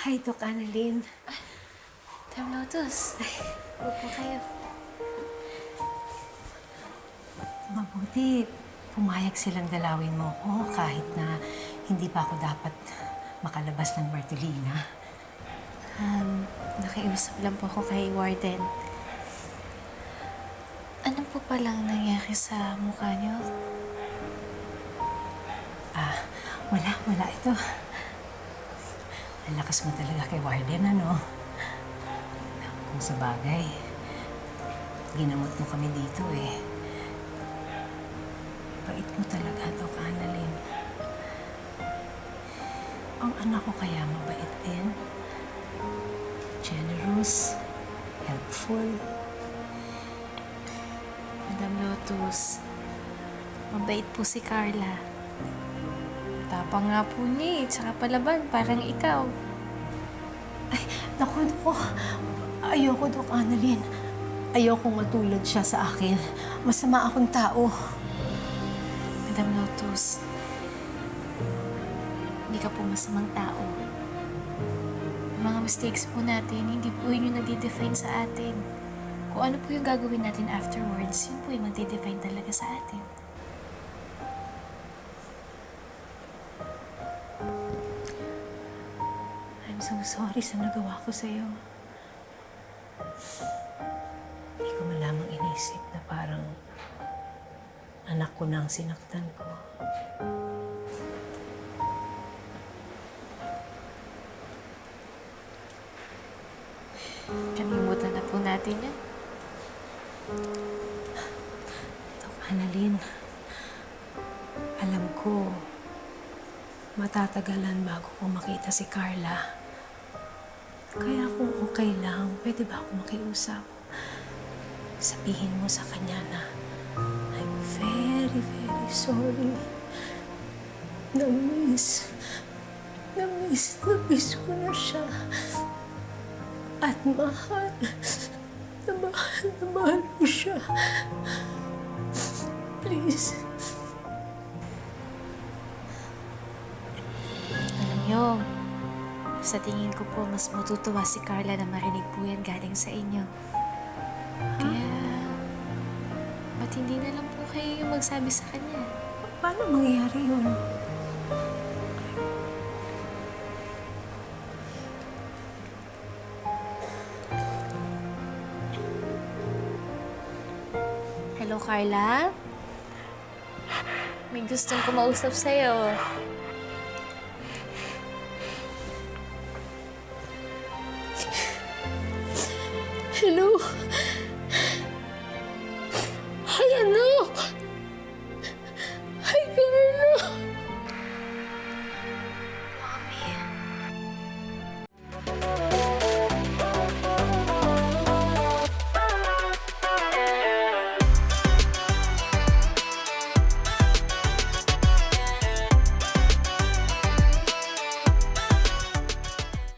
Hi, Doc Annalyn. Tam Lotus. Huwag po kayo. Mabuti, pumayag silang dalawin mo ko kahit na hindi pa ako dapat makalabas ng Bartolina. Um, nakiusap lang po ako kay Warden. Ano po palang nangyari sa mukha niyo? Ah, wala, wala ito. Ang lakas mo talaga kay Warden, ano? Kung sa bagay, ginamot mo kami dito eh. Bait mo talaga, Doc Annalyn. Ang anak ko kaya mabait din. Generous, helpful. Madam Lotus, mabait po si Carla. Tapang nga po niya eh, tsaka palaban, parang ikaw. Naku, naku. Ayoko, Doc Annalyn. Ayoko matulad siya sa akin. Masama akong tao. Madam Lotus, hindi ka po masamang tao. Ang mga mistakes po natin, hindi po yun yung nagde-define sa atin. Kung ano po yung gagawin natin afterwards, yun po yung magde-define talaga sa atin. I'm so sorry sa nagawa ko sa'yo. Hindi ko malamang inisip na parang anak ko na ang sinaktan ko. Kalimutan na po natin yan. Dok Annalyn, alam ko, matatagalan bago ko makita si Carla. Kaya kung okay lang, pwede ba ako makiusap? Sabihin mo sa kanya na, I'm very, very sorry. Na-miss. Na-miss, na-miss ko na siya. At mahal. Na mahal, na mahal ko siya. Please. Sa tingin ko po, mas matutuwa si Carla na marinig po yan galing sa inyo. Kaya, ba't hindi na lang po kayo yung magsabi sa kanya? Paano mangyayari yun? Hello, Carla? May gustong kumausap sa'yo. Hello? Ay, ano?